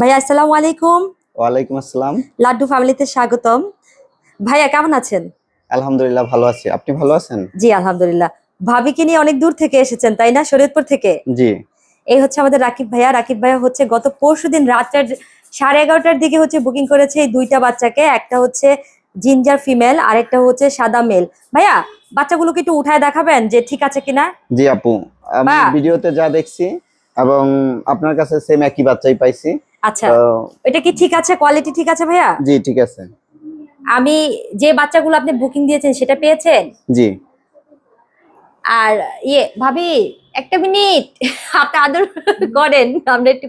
ভাইয়া আসসালামু আলাইকুম। ওয়ালাইকুম আসসালাম। লাড্ডু ফ্যামিলিতে স্বাগতম। ভাইয়া কেমন আছেন? আলহামদুলিল্লাহ ভালো আছি। আপনি ভালো আছেন? জি আলহামদুলিল্লাহ। ভাবিকে নিয়ে অনেক দূর থেকে এসেছেন তাই না শরীয়তপুর থেকে? জি। এই হচ্ছে আমাদের রাকিব ভাইয়া। রাকিব ভাইয়া হচ্ছে গত পরশু দিন রাতের সাড়ে এগারোটার দিকে হচ্ছে বুকিং করেছে এই দুইটা বাচ্চাকে। একটা হচ্ছে জিঞ্জার ফিমেল আরেকটা হচ্ছে সাদা মেল ভাইয়া বাচ্চাগুলোকে একটু উঠায় দেখাবেন যে ঠিক আছে কিনা? জি আপু। আমি ভিডিওতে যা দেখছি এবং আপনার কাছে সেম একই বাচ্চাই পাইছি। আচ্ছা এটা কি ঠিক আছে? কোয়ালিটি ঠিক আছে ভাইয়া? জি ঠিক আছে। আমি যে বাচ্চাগুলো আপনি বুকিং দিয়েছেন সেটা পেয়েছেন? জি। আর ইয়ে ভাবি একটা মিনিট। আপনি আদর করেন আমরা একটু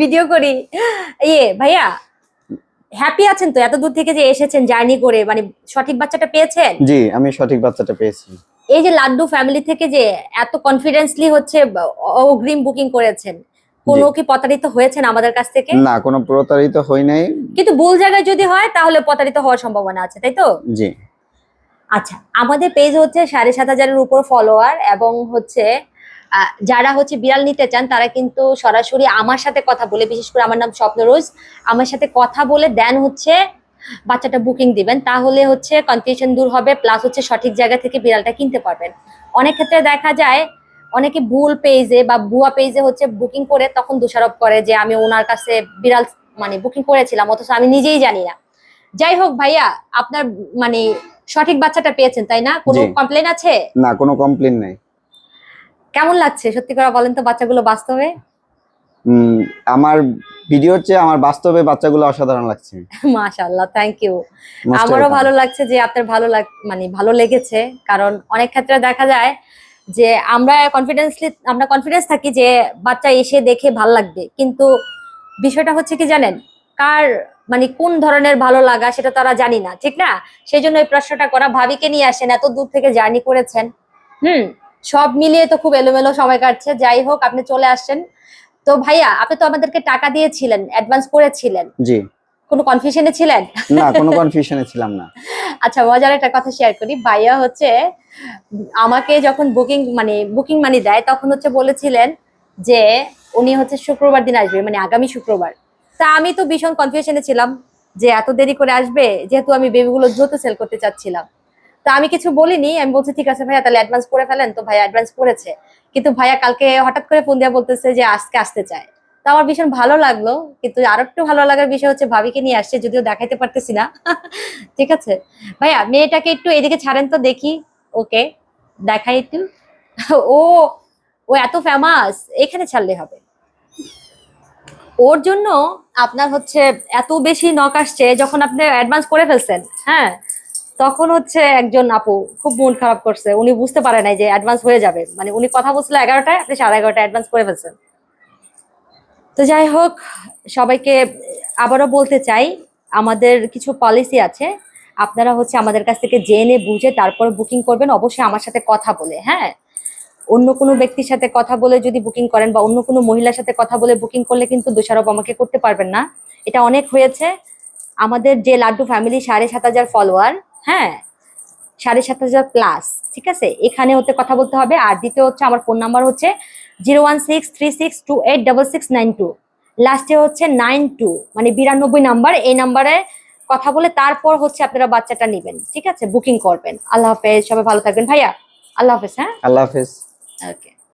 ভিডিও করি। ইয়ে ভাইয়া হ্যাপি আছেন তো? এত দূর থেকে যে এসেছেন জার্নি করে মানে সঠিক বাচ্চাটা পেয়েছেন? জি আমি সঠিক বাচ্চাটা পেয়েছি। এই যে লাড্ডু ফ্যামিলি থেকে যে এত কনফিডেন্সলি হচ্ছে অগ্রিম বুকিং করেছেন। কোনো কি প্রতারিত হয়েছেন আমাদের কাছ থেকে? না কোনো প্রতারিত হই নাই। কিন্তু ভুল জায়গায় যদি হয় তাহলে প্রতারিত হওয়ার সম্ভাবনা আছে তাই তো? জি। আচ্ছা আমাদের পেজ হচ্ছে সাড়ে সাত হাজারের উপর ফলোয়ার এবং হচ্ছে যারা হচ্ছে বিড়াল নিতে চান তারা কিন্তু সরাসরি আমার সাথে কথা বলে বিশেষ করে আমার নাম স্বপ্ন রোজ আমার সাথে কথা বলে দেন হচ্ছে বাচ্চাটা বুকিং দিবেন তাহলে হচ্ছে কনফিউশন দূর হবে প্লাস হচ্ছে সঠিক জায়গা থেকে বিড়ালটা কিনতে পারবেন। অনেক ক্ষেত্রে দেখা যায় অনেকে ভুল পেজে বা ভুয়া পেজে হচ্ছে বুকিং করে তখন দোষারোপ করে যে আমি ওনার কাছে বিড়াল মানে বুকিং করেছিলাম অথচ আমি নিজেই জানি না। যাই হোক ভাইয়া আপনার মানে সঠিক বাচ্চাটা পেয়েছেন তাই না? কোনো কমপ্লেন আছে? না কোনো কমপ্লেন নাই। কেমন লাগছে? সত্যি করে বলেন তো বাচ্চাগুলো বাস্তবে। আমার ভিডিও চেয়ে আমার বাস্তবে বাচ্চাগুলো অসাধারণ লাগছে। মাশাআল্লাহ থ্যাংক ইউ আমারও ভালো লাগছে যে আপনার ভালো লাগ মানে ভালো লেগেছে কারণ অনেক ক্ষেত্রে দেখা যায় যে আমরা কনফিডেন্সলি আমরা কনফিডেন্স থাকি যে বাচ্চা এসে দেখে ভালো লাগবে। কিন্তু বিষয়টা হচ্ছে কি জানেন? কার মানে কোন ধরনের ভালো লাগা সেটা তারা জানি না, ঠিক না? সেই জন্য এই প্রশ্নটা করা ভাবিকে নিয়ে আসেন, এত দূর থেকে জার্নি করেছেন। হুম, সব মিলিয়ে তো খুব এলোমেলো সময় কাটছে। যাই হোক, আপনি চলে আসছেন তো ভাইয়া, আপনি তো আমাদেরকে টাকা দিয়েছিলেন অ্যাডভান্স করেছিলেন। জি। কোনো কনফিউশনে ছিলেন? না কোনো কনফিউশনে ছিলাম না। আচ্ছা মজার একটা কথা শেয়ার করি। ভাইয়া হচ্ছে আমাকে যখন বুকিং মানে বুকিং মানি দেয় তখন হচ্ছে বলেছিলেন যে উনি হচ্ছে শুক্রবার দিন আসবে মানে আগামী শুক্রবার। তা আমি তো ভীষণ কনফিউশনে ছিলাম যে এত দেরি করে আসবে যেহেতু আমি বেবিগুলো দ্রুত সেল করতে চাচ্ছিলাম। তো আমি কিছু বলিনি আমি বলছি ঠিক আছে ভাইয়া তাহলে অ্যাডভান্স করে ফেলেন। তো ভাইয়া অ্যাডভান্স করেছে। কিন্তু ভাইয়া কালকে হঠাৎ করে ফোন দিয়ে বলতেছে যে আজকে আসতে চায়। তো আমার ভীষণ ভালো লাগল, কিন্তু আরও একটু ভালো লাগার বিষয় হচ্ছে ভাবিকে নিয়ে আসছে, যদিও দেখাইতে পারতেছি না। ঠিক আছে? ভাইয়া, মেয়েটাকে একটু এদিকে ছাড়েন তো দেখি। ওকে, দেখাই একটু। ও ও এত ফেমাস এখানে ছাড়লে হবে। ওর জন্য আপনার হচ্ছে এত বেশি নক আসছে, যখন আপনি অ্যাডভান্স করে ফেলছেন হ্যাঁ? তখন হচ্ছে একজন আপু খুব মন খারাপ করছে। উনি বুঝতে পারে নাই যে অ্যাডভান্স হয়ে যাবে। মানে উনি কথা বলছিল এগারোটায়, আপনি সাড়ে এগারোটায় অ্যাডভান্স করে ফেলছেন। তো যাই হোক, সবাইকে আবারও বলতে চাই, আমাদের কিছু পলিসি আছে। আপনারা হচ্ছে আমাদের কাছ থেকে জেনে বুঝে তারপর বুকিং করবেন। অবশ্যই আমার সাথে কথা বলে হ্যাঁ? অন্য কোনো ব্যক্তির সাথে কথা বলে যদি বুকিং করেন বা অন্য কোনো মহিলার সাথে কথা বলে বুকিং করলে কিন্তু দোষারোপ আমাকে করতে পারবেন না। এটা অনেক হয়েছে। আমাদের যে লাড্ডু ফ্যামিলি সাড়ে সাত হাজার ফলোয়ার হ্যাঁ? সাড়ে সাত হাজার প্লাস ঠিক আছে? এখানে হতে কথা বলতে হবে। আর দ্বিতীয় হচ্ছে আমার ফোন নাম্বার হচ্ছে zero one six three six two eight double six nine two. লাস্টে হচ্ছে নাইন টু মানে বিরানব্বই নাম্বার। এই নাম্বারে কথা বলে তারপর হচ্ছে আপনারা বাচ্চাটা নেবেন ঠিক আছে? বুকিং করবেন। আল্লাহ হাফেজ সবাই ভালো থাকবেন। ভাইয়া আল্লাহ হাফেজ হ্যাঁ? আল্লাহ হাফেজ। ওকে